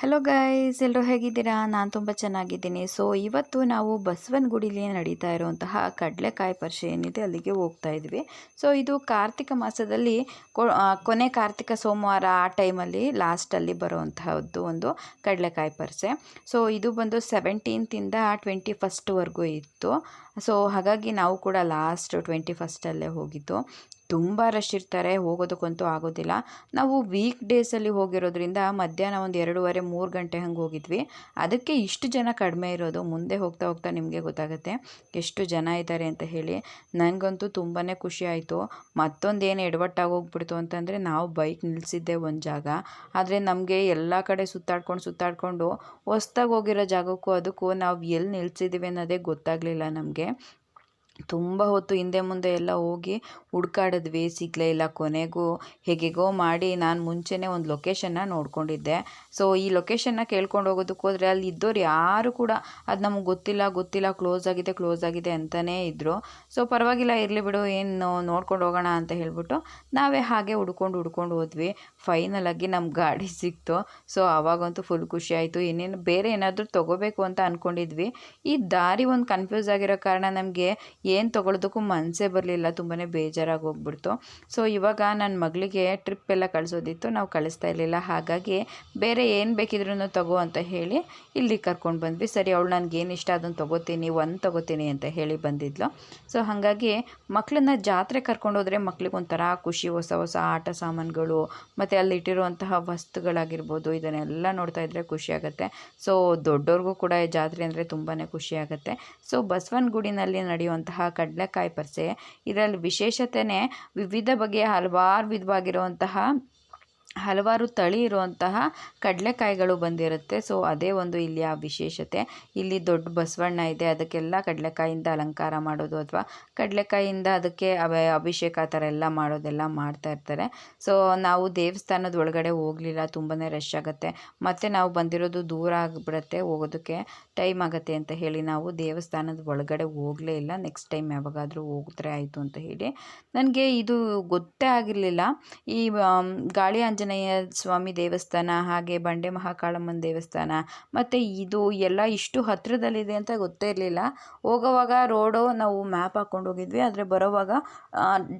Hello guys ಎಲ್ಲರೂ ಹೇಗಿದ್ದೀರಾ? ನಾನು ತುಂಬ ಚೆನ್ನಾಗಿದ್ದೀನಿ. ಸೊ ಇವತ್ತು ನಾವು ಬಸವನಗುಡಿಲಿ ನಡೀತಾ ಇರುವಂತಹ ಕಡಲೆಕಾಯಿ ಪರಿಷೆ ಏನಿದೆ ಅಲ್ಲಿಗೆ ಹೋಗ್ತಾ ಇದ್ವಿ. ಸೊ ಇದು ಕಾರ್ತಿಕ ಮಾಸದಲ್ಲಿ ಕೊನೆ ಕಾರ್ತಿಕ ಸೋಮವಾರ ಆ ಟೈಮಲ್ಲಿ ಲಾಸ್ಟಲ್ಲಿ ಬರುವಂತಹದ್ದು ಒಂದು ಕಡಲೆಕಾಯಿ ಪರಿಷೆ. ಸೊ ಇದು ಬಂದು ಸೆವೆಂಟೀನ್ತಿಂದ ಟ್ವೆಂಟಿ ಫಸ್ಟ್ವರೆಗೂ ಇತ್ತು. ಸೊ ಹಾಗಾಗಿ ನಾವು ಕೂಡ ಲಾಸ್ಟ್ ಟ್ವೆಂಟಿ ಫಸ್ಟಲ್ಲೇ ಹೋಗಿದ್ದು. ತುಂಬ ರಶ್ ಇರ್ತಾರೆ, ಹೋಗೋದಕ್ಕಂತೂ ಆಗೋದಿಲ್ಲ. ನಾವು ವೀಕ್ ಡೇಸಲ್ಲಿ ಹೋಗಿರೋದ್ರಿಂದ ಮಧ್ಯಾಹ್ನ ಒಂದು ಎರಡೂವರೆ, ಮೂರು ಗಂಟೆ ಹಂಗೆ ಹೋಗಿದ್ವಿ. ಅದಕ್ಕೆ ಇಷ್ಟು ಜನ ಕಡಿಮೆ ಇರೋದು, ಮುಂದೆ ಹೋಗ್ತಾ ಹೋಗ್ತಾ ನಿಮಗೆ ಗೊತ್ತಾಗುತ್ತೆ. ಎಷ್ಟು ಜನ ಇದ್ದಾರೆ ಅಂತ ಹೇಳಿ. ನನಗಂತೂ ತುಂಬಾ ಖುಷಿ ಆಯಿತು. ಮತ್ತೊಂದೇನು ಏನು ಎಡವಟ್ಟಾಗಿ ಹೋಗ್ಬಿಡ್ತು ಅಂತಂದರೆ ನಾವು ಬೈಕ್ ನಿಲ್ಲಿಸಿದ್ದೆ ಒಂದು ಜಾಗ. ಆದರೆ ನಮಗೆ ಎಲ್ಲ ಕಡೆ ಸುತ್ತಾಡ್ಕೊಂಡು, ಸುತ್ತಾಡಿಕೊಂಡು ಹೊಸ್ದಾಗಿ ಹೋಗಿರೋ ಜಾಗಕ್ಕೂ ಅದಕ್ಕೂ ನಾವು ಎಲ್ಲಿ ನಿಲ್ಲಿಸಿದ್ದೀವಿ ಅನ್ನೋದೇ ಗೊತ್ತಾಗಲಿಲ್ಲ ನಮಗೆ. ತುಂಬ ಹೊತ್ತು ಹಿಂದೆ ಮುಂದೆ ಎಲ್ಲ ಹೋಗಿ ಹುಡ್ಕಾಡಿದ್ವಿ, ಸಿಗಲೇ ಇಲ್ಲ ಕೊನೆಗೂ. ಹೇಗೆಗೋ ಮಾಡಿ ನಾನು ಮುಂಚೆನೇ ಒಂದು ಲೊಕೇಶನ್ನ ನೋಡ್ಕೊಂಡಿದ್ದೆ. ಸೊ ಈ ಲೊಕೇಶನ್ನ ಕೇಳ್ಕೊಂಡು ಹೋಗೋದಕ್ಕೆ ಹೋದರೆ ಅಲ್ಲಿ ಇದ್ದವ್ರು ಯಾರು ಕೂಡ ಅದು ನಮಗೆ ಗೊತ್ತಿಲ್ಲ ಗೊತ್ತಿಲ್ಲ ಕ್ಲೋಸ್ ಆಗಿದೆ ಕ್ಲೋಸ್ ಆಗಿದೆ ಅಂತಲೇ ಇದ್ದರು ಸೊ ಪರವಾಗಿಲ್ಲ, ಇರಲಿ ಬಿಡು, ಏನು ನೋಡ್ಕೊಂಡು ಹೋಗೋಣ ಅಂತ ಹೇಳ್ಬಿಟ್ಟು ನಾವೇ ಹಾಗೆ ಹುಡ್ಕೊಂಡು ಹುಡ್ಕೊಂಡು ಹೋದ್ವಿ. ಫೈನಲ್ ನಮ್ಮ ಗಾಡಿ ಸಿಕ್ತು. ಸೊ ಆವಾಗಂತೂ ಫುಲ್ ಖುಷಿ ಆಯಿತು. ಇನ್ನೇನು ಬೇರೆ ಏನಾದರೂ ತೊಗೋಬೇಕು ಅಂತ ಅಂದ್ಕೊಂಡಿದ್ವಿ ಈ ದಾರಿ ಒಂದು ಕನ್ಫ್ಯೂಸ್ ಆಗಿರೋ ಕಾರಣ ನಮಗೆ ಏನು ತೊಗೊಳೋದಕ್ಕೂ ಮನಸ್ಸೇ ಬರಲಿಲ್ಲ ತುಂಬಾ ಬೇಜಾರಾಗಿ ಹೋಗ್ಬಿಡ್ತು ಸೊ ಇವಾಗ ನನ್ನ ಮಗಳಿಗೆ ಟ್ರಿಪ್ ಎಲ್ಲ ಕಳಿಸೋದಿತ್ತು, ನಾವು ಕಳಿಸ್ತಾ ಇರಲಿಲ್ಲ. ಹಾಗಾಗಿ ಬೇರೆ ಏನು ಬೇಕಿದ್ರೂ ತಗೋ ಅಂತ ಹೇಳಿ ಇಲ್ಲಿ ಕರ್ಕೊಂಡು ಬಂದ್ವಿ. ಸರಿ, ಅವಳು ನನಗೇನು ಇಷ್ಟ ಅದನ್ನು ತೊಗೋತೀನಿ, ಒಂದು ತೊಗೋತೀನಿ ಅಂತ ಹೇಳಿ ಬಂದಿದ್ಲು. ಸೊ ಹಾಗಾಗಿ ಮಕ್ಕಳನ್ನ ಜಾತ್ರೆ ಕರ್ಕೊಂಡು ಹೋದರೆ ಮಕ್ಳಿಗೆ ಒಂಥರ ಖುಷಿ, ಹೊಸ ಹೊಸ ಆಟ ಸಾಮಾನುಗಳು, ಮತ್ತು ಅಲ್ಲಿ ಇಟ್ಟಿರುವಂತಹ ವಸ್ತುಗಳಾಗಿರ್ಬೋದು, ಇದನ್ನೆಲ್ಲ ನೋಡ್ತಾ ಇದ್ದರೆ ಖುಷಿ ಆಗುತ್ತೆ. ಸೊ ದೊಡ್ಡವ್ರಿಗೂ ಕೂಡ ಜಾತ್ರೆ ಅಂದರೆ ತುಂಬಾ ಖುಷಿಯಾಗುತ್ತೆ ಸೊ ಬಸವನಗುಡಿನಲ್ಲಿ ನಡೆಯುವಂತಹ ಕಡಲೆಕಾಯಿ ಪರಿಷೆ ಇದರಲ್ಲಿ ವಿಶೇಷತೆಯೇ ವಿವಿಧ ಬಗೆಯ ಹಲವಾರು ವಿಧವಾಗಿರುವಂತಹ ಹಲವಾರು ತಳಿ ಇರುವಂತಹ ಕಡಲೆಕಾಯಿಗಳು ಬಂದಿರುತ್ತೆ. ಸೊ, ಅದೇ ಒಂದು ಇಲ್ಲಿಯ ವಿಶೇಷತೆ. ಇಲ್ಲಿ ದೊಡ್ಡ ಬಸವಣ್ಣ ಇದೆ. ಅದಕ್ಕೆಲ್ಲ ಕಡಲೆಕಾಯಿಂದ ಅಲಂಕಾರ ಮಾಡೋದು ಅಥವಾ ಕಡಲೆಕಾಯಿಂದ ಅದಕ್ಕೆ ಅಭಿಷೇಕ ಆ ಥರ ಎಲ್ಲ ಮಾಡೋದೆಲ್ಲ ಮಾಡ್ತಾ ಇರ್ತಾರೆ. ಸೊ, ನಾವು ದೇವಸ್ಥಾನದ ಒಳಗಡೆ ಹೋಗಲಿಲ್ಲ. ತುಂಬಾ ರಶ್ ಆಗುತ್ತೆ. ಮತ್ತು ನಾವು ಬಂದಿರೋದು ದೂರ ಆಗಿಬಿಡುತ್ತೆ. ಹೋಗೋದಕ್ಕೆ ಟೈಮ್ ಆಗುತ್ತೆ ಅಂತ ಹೇಳಿ ನಾವು ದೇವಸ್ಥಾನದ ಒಳಗಡೆ ಹೋಗಲೇ ಇಲ್ಲ. ನೆಕ್ಸ್ಟ್ ಟೈಮ್ ಯಾವಾಗಾದರೂ ಹೋಗಿದ್ರೆ ಆಯಿತು ಅಂತ ಹೇಳಿ. ನನಗೆ ಇದು ಗೊತ್ತೇ ಆಗಿರಲಿಲ್ಲ. ಈ ಗಾಳಿ ಗಾಳಿ ಆಂಜನೇಯ ಸ್ವಾಮಿ ದೇವಸ್ಥಾನ, ಹಾಗೆ ಬಂಡೆ ಮಹಾಕಾಳಮ್ಮನ ದೇವಸ್ಥಾನ, ಮತ್ತು ಇದು ಎಲ್ಲ ಇಷ್ಟು ಹತ್ತಿರದಲ್ಲಿದೆ ಅಂತ ಗೊತ್ತೇ ಇರಲಿಲ್ಲ. ಹೋಗೋವಾಗ ರೋಡು ನಾವು ಮ್ಯಾಪ್ ಹಾಕ್ಕೊಂಡು ಹೋಗಿದ್ವಿ. ಆದರೆ ಬರೋವಾಗ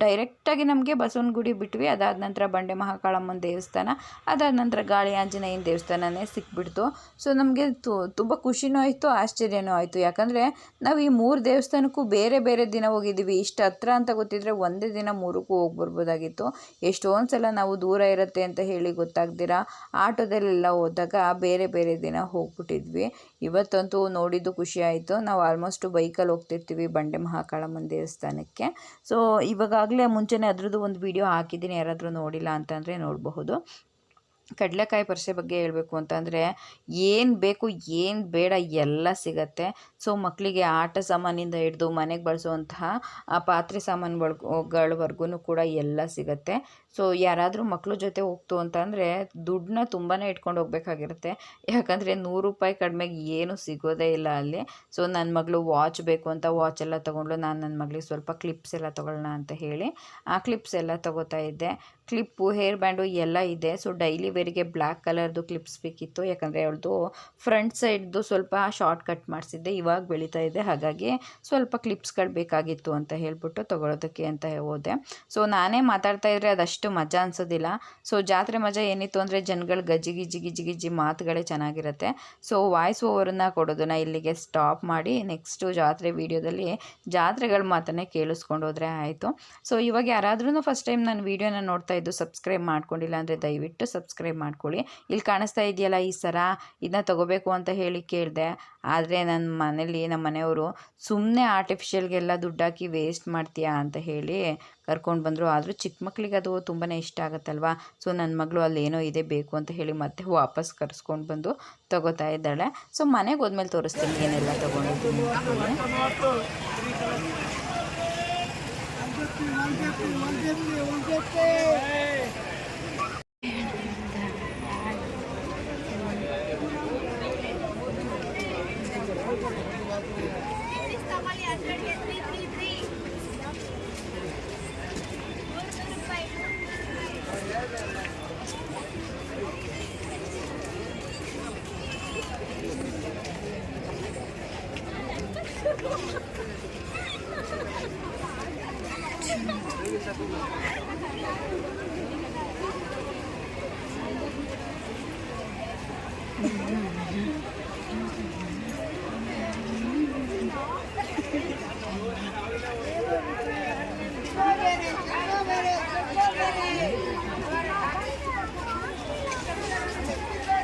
ಡೈರೆಕ್ಟಾಗಿ ನಮಗೆ ಬಸವನಗುಡಿ ಬಿಟ್ವಿ. ಅದಾದ ನಂತರ ಬಂಡೆ ಮಹಾಕಾಳಮ್ಮನ ದೇವಸ್ಥಾನ, ಅದಾದ ನಂತರ ಗಾಳಿ ಆಂಜನೇಯನ ದೇವಸ್ಥಾನನೇ ಸಿಕ್ಬಿಡ್ತು. ಸೊ ನಮಗೆ ತುಂಬ ಖುಷಿನೂ ಆಯಿತು, ಆಶ್ಚರ್ಯನೂ ಆಯಿತು. ಯಾಕಂದರೆ ನಾವು ಈ ಮೂರು ದೇವಸ್ಥಾನಕ್ಕೂ ಬೇರೆ ಬೇರೆ ದಿನ ಹೋಗಿದ್ದೀವಿ. ಇಷ್ಟು ಹತ್ರ ಅಂತ ಗೊತ್ತಿದ್ರೆ ಒಂದೇ ದಿನ ಮೂರಕ್ಕೂ ಹೋಗಿ ಬರ್ಬೋದಾಗಿತ್ತು ಎಷ್ಟೊಂದು ಸಲ ನಾವು ದೂರ ಇರುತ್ತೆ ಅಂತ ಹೇಳಿ ಗೊತ್ತಾಗ್ದಿರ? ಆಟೋದಲ್ಲೆಲ್ಲ ಹೋದಾಗ ಬೇರೆ ಬೇರೆ ದಿನ ಹೋಗ್ಬಿಟ್ಟಿದ್ವಿ. ಇವತ್ತಂತೂ ನೋಡಿದ್ದು ಖುಷಿ ಆಯಿತು. ನಾವು ಆಲ್ಮೋಸ್ಟು ಬೈಕಲ್ಲಿ ಹೋಗ್ತಿರ್ತೀವಿ ಬಂಡೆ ಮಹಾಕಾಳಮ್ಮನ ದೇವಸ್ಥಾನಕ್ಕೆ. ಸೊ ಇವಾಗಾಗಲೇ ಮುಂಚೆನೇ ಅದರದ್ದು ಒಂದು ವಿಡಿಯೋ ಹಾಕಿದ್ದೀನಿ. ಯಾರಾದರೂ ನೋಡಿಲ್ಲ ಅಂತಂದರೆ ನೋಡಬಹುದು. ಕಡಲೆಕಾಯಿ ಪರಿಷೆ ಬಗ್ಗೆ ಹೇಳಬೇಕು ಅಂತಂದರೆ, ಏನು ಬೇಕು, ಏನು ಬೇಡ ಎಲ್ಲ ಸಿಗತ್ತೆ. ಸೊ ಮಕ್ಕಳಿಗೆ ಆಟ ಸಾಮಾನಿಂದ ಹಿಡಿದು ಮನೆಗೆ ಬಳಸುವಂತಹ ಪಾತ್ರೆ ಸಾಮಾನುಗಳವರೆಗೂ ಕೂಡ ಎಲ್ಲ ಸಿಗತ್ತೆ. ಸೊ ಯಾರಾದರೂ ಮಕ್ಳ ಜೊತೆ ಹೋಗ್ತು ಅಂತಂದರೆ ದುಡ್ಡನ್ನ ತುಂಬಾ ಇಟ್ಕೊಂಡು ಹೋಗ್ಬೇಕಾಗಿರುತ್ತೆ. ಯಾಕಂದರೆ ನೂರು ರೂಪಾಯಿ ಕಡಿಮೆಗೆ ಏನು ಸಿಗೋದೇ ಇಲ್ಲ ಅಲ್ಲಿ. ಸೊ ನನ್ನ ಮಗಳು ವಾಚ್ ಬೇಕು ಅಂತ ವಾಚ್ ಎಲ್ಲ ತೊಗೊಂಡು ನಾನು ನನ್ನ ಮಗಳಿಗೆ ಸ್ವಲ್ಪ ಕ್ಲಿಪ್ಸ್ ಎಲ್ಲ ತೊಗೊಳ್ಳೋಣ ಅಂತ ಹೇಳಿ ಆ ಕ್ಲಿಪ್ಸ್ ಎಲ್ಲ ತೊಗೋತಾ ಇದ್ದೆ. ಕ್ಲಿಪ್ಪು ಹೇರ್ ಬ್ಯಾಂಡು ಎಲ್ಲ ಇದೆ. ಸೊ ಡೈಲಿ ವೇರಿಗೆ ಬ್ಲ್ಯಾಕ್ ಕಲರ್ದು ಕ್ಲಿಪ್ಸ್ ಬೇಕಿತ್ತು. ಯಾಕಂದರೆ ಅವಳದು ಫ್ರಂಟ್ ಸೈಡ್ದು ಸ್ವಲ್ಪ ಶಾರ್ಟ್ ಕಟ್ ಮಾಡಿಸಿದ್ದೆ. ಇವಾಗ ಬೆಳೀತಾ ಇದೆ. ಹಾಗಾಗಿ ಸ್ವಲ್ಪ ಕ್ಲಿಪ್ಸ್ಗಳು ಬೇಕಾಗಿತ್ತು ಅಂತ ಹೇಳ್ಬಿಟ್ಟು ತೊಗೊಳೋದಕ್ಕೆ ಅಂತ ಹೋದೆ. ಸೊ ನಾನೇ ಮಾತಾಡ್ತಾ ಇದ್ದರೆ ಅದಷ್ಟು ಮಜಾ ಅನ್ಸೋದಿಲ್ಲ. ಸೊ ಜಾತ್ರೆ ಮಜಾ ಏನಿತ್ತು ಅಂದರೆ ಜನಗಳು ಗಜ್ಜಿ ಗಿಜ್ಜಿ ಗಿಜ್ಜಿ ಗಿಜ್ಜಿ ಮಾತುಗಳೇ ಚೆನ್ನಾಗಿರುತ್ತೆ. ಸೊ ವಾಯ್ಸ್ ಓವರನ್ನ ಕೊಡೋದನ್ನ ಇಲ್ಲಿಗೆ ಸ್ಟಾಪ್ ಮಾಡಿ ನೆಕ್ಸ್ಟು ಜಾತ್ರೆ ವೀಡಿಯೋದಲ್ಲಿ ಜಾತ್ರೆಗಳ ಮಾತನ್ನೇ ಕೇಳಿಸ್ಕೊಂಡು ಹೋದರೆ ಆಯಿತು. ಸೊ ಇವಾಗ ಯಾರಾದ್ರೂ ಫಸ್ಟ್ ಟೈಮ್ ನಾನು ವೀಡಿಯೋನ ನೋಡ್ತಾ ಇದ್ದು ಸಬ್ಸ್ಕ್ರೈಬ್ ಮಾಡ್ಕೊಂಡಿಲ್ಲ ಅಂದರೆ ದಯವಿಟ್ಟು ಸಬ್ಸ್ಕ್ರೈಬ್ ಮಾಡ್ಕೊಳ್ಳಿ. ಇಲ್ಲಿ ಕಾಣಿಸ್ತಾ ಇದೆಯಲ್ಲ ಈ ಸರ? ಇದನ್ನ ತಗೋಬೇಕು ಅಂತ ಹೇಳಿ ಕೇಳಿದೆ. ಆದರೆ ನನ್ನ ಮನೇಲಿ ನಮ್ಮ ಮನೆಯವರು ಸುಮ್ಮನೆ ಆರ್ಟಿಫಿಷಿಯಲ್ಗೆಲ್ಲ ದುಡ್ಡು ಹಾಕಿ ವೇಸ್ಟ್ ಮಾಡ್ತೀಯಾ ಅಂತ ಹೇಳಿ ಕರ್ಕೊಂಡು ಬಂದರು. ಆದರೂ ಚಿಕ್ಕ ಮಕ್ಕಳಿಗೆ ಅದು ತುಂಬಾ ಇಷ್ಟ ಆಗುತ್ತಲ್ವ? ಸೊ ನನ್ನ ಮಗಳು ಅಲ್ಲಿ ಏನೋ ಇದೆ ಬೇಕು ಅಂತ ಹೇಳಿ ಮತ್ತೆ ವಾಪಸ್ ಕರೆಸ್ಕೊಂಡು ಬಂದು ತಗೋತಾ ಇದ್ದಾಳೆ. ಸೊ ಮನೆಗೆ ಹೋದ್ಮೇಲೆ ತೋರಿಸ್ತೀನಿ ಏನೆಲ್ಲ ತೊಗೊಂಡಿದ್ದೀನಿ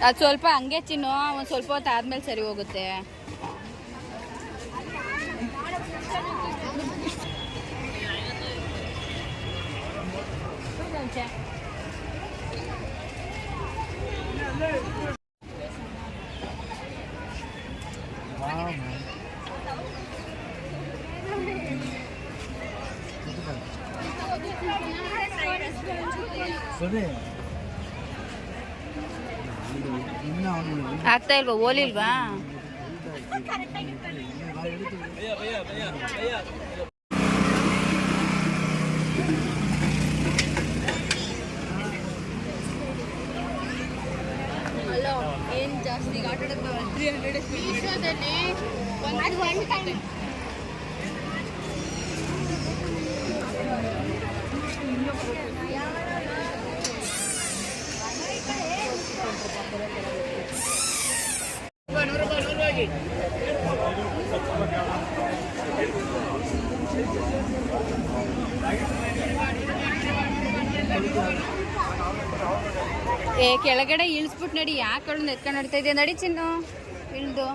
ಅದು ಸ್ವಲ್ಪ ಹಂಗೆ ಚಿನ್ನು ಒಂದು ಸ್ವಲ್ಪ ಹೊತ್ತು ಆದ್ಮೇಲೆ ಸರಿ ಹೋಗುತ್ತೆ. ಸರಿ ಆಗ್ತಾ ಇಲ್ವಾ ಓಲಿಲ್ವಾ ಏನು ಜಾಸ್ತಿ ಆಟ ತ್ರೀ ಹಂಡ್ರೆಡ್ ಏ ಕೆಳಗಡೆ ಇಳಿಸ್ಬಿಟ್ಟು ನಡಿ. ಯಾಕೆ ಎತ್ಕೊಂಡು ನಡ್ತಾ ಇದೆಯಾ? ನಡಿ ಚಿನ್ನು. ಇಳ್ದು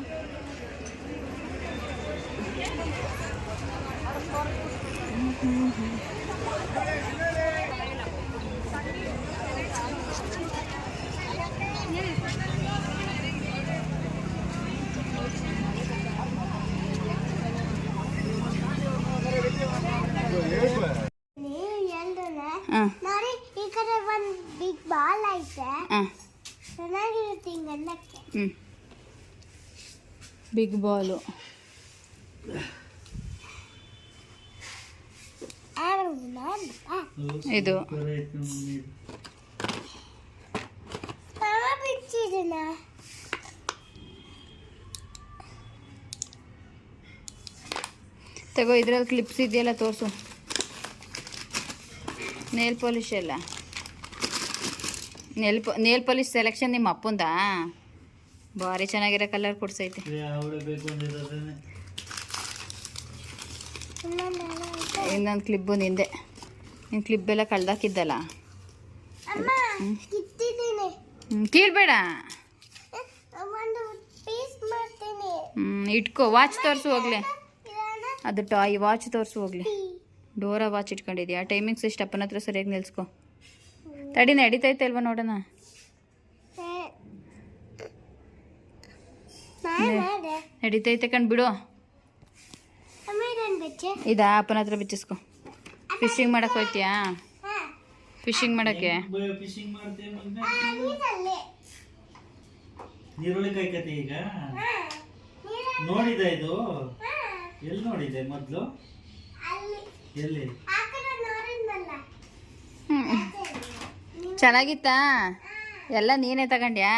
ಎಲ್ರನ್ನ ಹಾಂ ನೋಡಿ ಈ ಕಡೆ ಒಂದು ಬಿಗ್ ಬಾಲ್ ಐತೆ ಹಾಂ ಚೆನ್ನಾಗಿರುತ್ತೆ ಹಿಂಗನ್ನಕ್ಕೆ ಹ್ಞೂ ಬಿಗ್ ಬಾಲು ಇದು ಬಿಚ್ಚಿದನ ತಗೋ ಇದ್ರಲ್ಲಿ ಕ್ಲಿಪ್ಸ್ ಇದೆಯಲ್ಲ ತೋರಿಸು ನೇಲ್ ಪಾಲಿಶ್ ಎಲ್ಲ ನೇಲ್ ಪ ನೇಲ್ ಪಾಲಿಶ್ ಸೆಲೆಕ್ಷನ್ ನಿಮ್ಮ ಅಪ್ಪಂದಾ ಭಾರಿ ಚೆನ್ನಾಗಿರೋ ಕಲರ್ ಕೊಡ್ಸೈತೆ. ಇನ್ನೊಂದು ಕ್ಲಿಪ್ಪು ನಿಂದೆ. ನಿನ್ನ ಕ್ಲಿಪ್ ಎಲ್ಲ ಕಳ್ದಾಕಿದ್ದಲ್ಲ? ಕೀಳ್ಬೇಡ. ಒಂದು ಪೀಸ್ ಮಾಡ್ತೀನಿ. ಹ್ಞೂ ಇಟ್ಕೋ ವಾಚ್ ತೋರಿಸು ಹೋಗ್ಲಿ. ಅದು ಟಾಯ್ ವಾಚ್ ತೋರಿಸು ಹೋಗ್ಲಿ. ಡೋರ ಡೋರಾ ವಾಚ್ ಇಟ್ಕೊಂಡಿದ್ಯಾ? ಟೈಮಿಂಗ್ಸ್ ಎಷ್ಟು ಅಪ್ಪನ ಹತ್ರ ಸರಿಯಾಗಿ ನಿಲ್ಸ್ಕೊ. ತಡಿ ನಡೀತೈತೆ ಅಲ್ವಾ ನೋಡೋಣ ಏ. ನಾನ್ ಮಾಡ್ದೆ. ನಡೀತೈತೆ ಕಣ್ ಬಿಡು. ಇದಾ ಅಪ್ಪನ ಹತ್ರ ಬಿಚ್ಚಿಸ್ಕೊ. ಫಿಶಿಂಗ್ ಮಾಡಕ್ ಹೋಯ್ತೀಯಾ? ಫಿಶಿಂಗ್ ಮಾಡಕ್ಕೆ? ನೀರುಳ್ಳಿ ಕಾಯ್ಕತೆ ಈಗ. ನೋಡಿದ ಇದು? ಎಲ್ಲಿ ನೋಡಿದೆ ಮೊದ್ಲು? ಎಲ್ಲಿ? ಚೆನ್ನಾಗಿತ್ತಾ? ಎಲ್ಲ ನೀನೇ ತಗೊಂಡ್ಯಾ?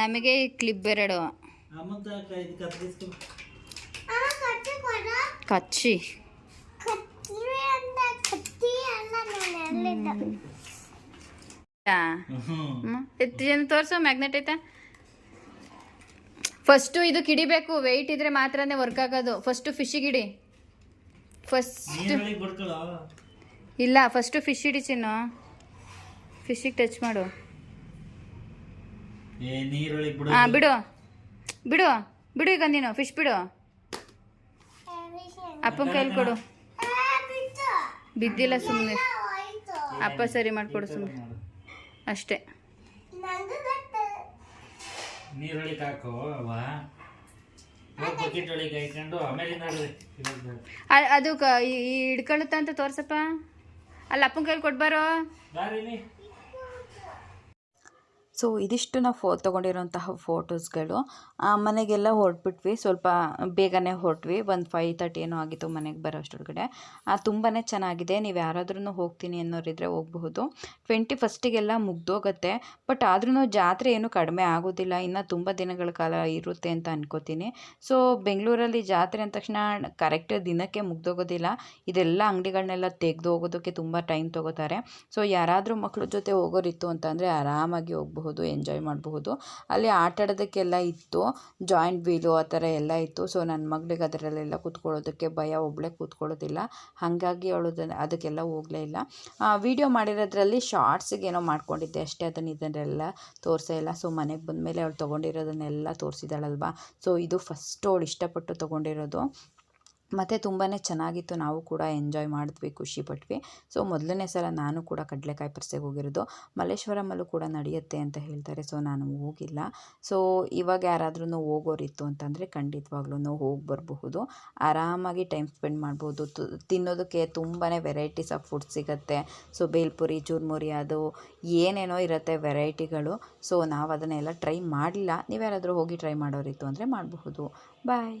ನಮಗೆ ಕ್ಲಿಪ್ ಬೇರೆಡು. ಕಚ್ಚಿ. ಎಷ್ಟು ಜನ ತೋರಿಸು ಮ್ಯಾಗ್ನೆಟ್ ಐತೆ? ಫಸ್ಟು ಇದು ಕಿಡಿಬೇಕು ವೆಯ್ಟ್ ಇದ್ರೆ ಮಾತ್ರನೇ ವರ್ಕ್ ಆಗೋದು. ಫಸ್ಟು ಫಿಶ್ ಹಿಡಿ ಫಸ್ಟ್ ಇಲ್ಲ ಫಸ್ಟು ಫಿಶ್ ಹಿಡಿ ಚಿನ್ನು. ಫಿಶಿಗೆ ಟಚ್ ಮಾಡು. ಬಿಡು. ಹಾಂ ಬಿಡು ಬಿಡು ಈಗ ನೀನು ಫಿಶ್ ಬಿಡು. ಅಪ್ಪನ ಕೈಲಿ ಕೊಡು. ಬಿದ್ದಿಲ್ಲ ಸುಮ್ಮನೆ ಅಪ್ಪ ಸರಿ ಮಾಡಿಕೊಡು ಸುಮ್ಮನೆ. ಅಷ್ಟೇ. ನೀರುಳ್ಳಿ ಹಾಕೋ ಅದು ಹಿಡ್ಕೊಳ್ಳುತ್ತಾ ಅಂತ ತೋರ್ಸಪ್ಪ. ಅಲ್ಲಿ ಅಪ್ಪನ ಕೈಲಿ ಕೊಡ್ಬಾರೋ ಸೊ ಇದಿಷ್ಟು ನಾವು ಫೋ ತೊಗೊಂಡಿರೋಂತಹ ಫೋಟೋಸ್ಗಳು. ಮನೆಗೆಲ್ಲ ಹೊರಟ್ಬಿಟ್ವಿ. ಸ್ವಲ್ಪ ಬೇಗನೆ ಹೊರಟ್ವಿ. ಒಂದು ಫೈವ್ ತರ್ಟಿ ಏನೋ ಆಗಿತ್ತು ಮನೆಗೆ ಬರೋ ಅಷ್ಟರೊಳಗಡೆ ತುಂಬಾ ಚೆನ್ನಾಗಿದೆ. ನೀವು ಯಾರಾದ್ರೂ ಹೋಗ್ತೀನಿ ಅನ್ನೋರಿದ್ರೆ ಹೋಗಬಹುದು. ಟ್ವೆಂಟಿ ಫಸ್ಟಿಗೆಲ್ಲ ಮುಗ್ದೋಗುತ್ತೆ. ಬಟ್ ಆದ್ರೂ ಜಾತ್ರೆ ಏನು ಕಡಿಮೆ ಆಗೋದಿಲ್ಲ. ಇನ್ನು ತುಂಬ ದಿನಗಳ ಕಾಲ ಇರುತ್ತೆ ಅಂತ ಅನ್ಕೋತೀನಿ. ಸೊ ಬೆಂಗಳೂರಲ್ಲಿ ಜಾತ್ರೆ ಅಂದ ತಕ್ಷಣ ಕರೆಕ್ಟ್ ದಿನಕ್ಕೆ ಮುಗ್ದೋಗೋದಿಲ್ಲ. ಇದೆಲ್ಲ ಅಂಗಡಿಗಳನ್ನೆಲ್ಲ ತೆಗೆದು ಹೋಗೋದಕ್ಕೆ ತುಂಬ ಟೈಮ್ ತೊಗೋತಾರೆ. ಸೊ ಯಾರಾದರೂ ಮಕ್ಕಳ ಜೊತೆ ಹೋಗೋರಿತ್ತು ಅಂತಂದರೆ ಆರಾಮಾಗಿ ಹೋಗಬಹುದು. ಎಂಜಾಯ್ ಮಾಡಬಹುದು ಅಲ್ಲಿ ಆಟ ಆಡೋದಕ್ಕೆಲ್ಲ ಇತ್ತು. ಜಾಯಿಂಟ್ ವೀಲು ಆ ಥರ ಎಲ್ಲ ಇತ್ತು. ಸೊ, ನನ್ನ ಮಗಳಿಗೆ ಅದರಲ್ಲೆಲ್ಲ ಕೂತ್ಕೊಳ್ಳೋದಕ್ಕೆ ಭಯ ಒಬ್ಬಳೇ ಕೂತ್ಕೊಳ್ಳೋದಿಲ್ಲ. ಹಾಗಾಗಿ ಅವಳು ಅದಕ್ಕೆಲ್ಲ ಹೋಗಲೇ ಇಲ್ಲ. ವಿಡಿಯೋ ಮಾಡಿರೋದ್ರಲ್ಲಿ ಶಾರ್ಟ್ಸಿಗೆ ಏನೋ ಮಾಡ್ಕೊಂಡಿದ್ದೆ ಅಷ್ಟೇ. ಅದನ್ನು ಇದನ್ನೆಲ್ಲ ತೋರಿಸೇ ಇಲ್ಲ. ಸೊ, ಮನೆಗೆ ಬಂದಮೇಲೆ ಅವಳು ತೊಗೊಂಡಿರೋದನ್ನೆಲ್ಲ ತೋರಿಸಿದಾಳಲ್ವಾ? ಸೊ, ಇದು ಫಸ್ಟು ಅವಳು ಇಷ್ಟಪಟ್ಟು ತೊಗೊಂಡಿರೋದು. ಮತ್ತು ತುಂಬಾ ಚೆನ್ನಾಗಿತ್ತು. ನಾವು ಕೂಡ ಎಂಜಾಯ್ ಮಾಡಿದ್ವಿ, ಖುಷಿ ಪಟ್ವಿ. ಸೊ ಮೊದಲನೇ ಸಲ ನಾನು ಕೂಡ ಕಡಲೆಕಾಯಿ ಪರಿಸೆಗೆ ಹೋಗಿರೋದು. ಮಲ್ಲೇಶ್ವರಮಲ್ಲೂ ಕೂಡ ನಡೆಯುತ್ತೆ ಅಂತ ಹೇಳ್ತಾರೆ ಸೊ ನಾನು ಹೋಗಿಲ್ಲ. ಸೊ ಇವಾಗ ಯಾರಾದ್ರೂ ಹೋಗೋರಿತ್ತು ಅಂತಂದರೆ ಖಂಡಿತವಾಗ್ಲೂ ಹೋಗಿ ಬರಬಹುದು. ಆರಾಮಾಗಿ ಟೈಮ್ ಸ್ಪೆಂಡ್ ಮಾಡ್ಬೋದು. ತಿನ್ನೋದಕ್ಕೆ ತುಂಬಾ ವೆರೈಟೀಸ್ ಆಫ್ ಫುಡ್ ಸಿಗುತ್ತೆ. ಸೊ ಬೇಲ್ಪುರಿ ಚೂರ್ಮುರಿ ಅದು ಏನೇನೋ ಇರುತ್ತೆ ವೆರೈಟಿಗಳು ಸೊ ನಾವು ಅದನ್ನೆಲ್ಲ ಟ್ರೈ ಮಾಡಲಿಲ್ಲ. ನೀವು ಯಾರಾದರೂ ಹೋಗಿ ಟ್ರೈ ಮಾಡೋರಿತ್ತು ಅಂದರೆ ಮಾಡಬಹುದು. ಬಾಯ್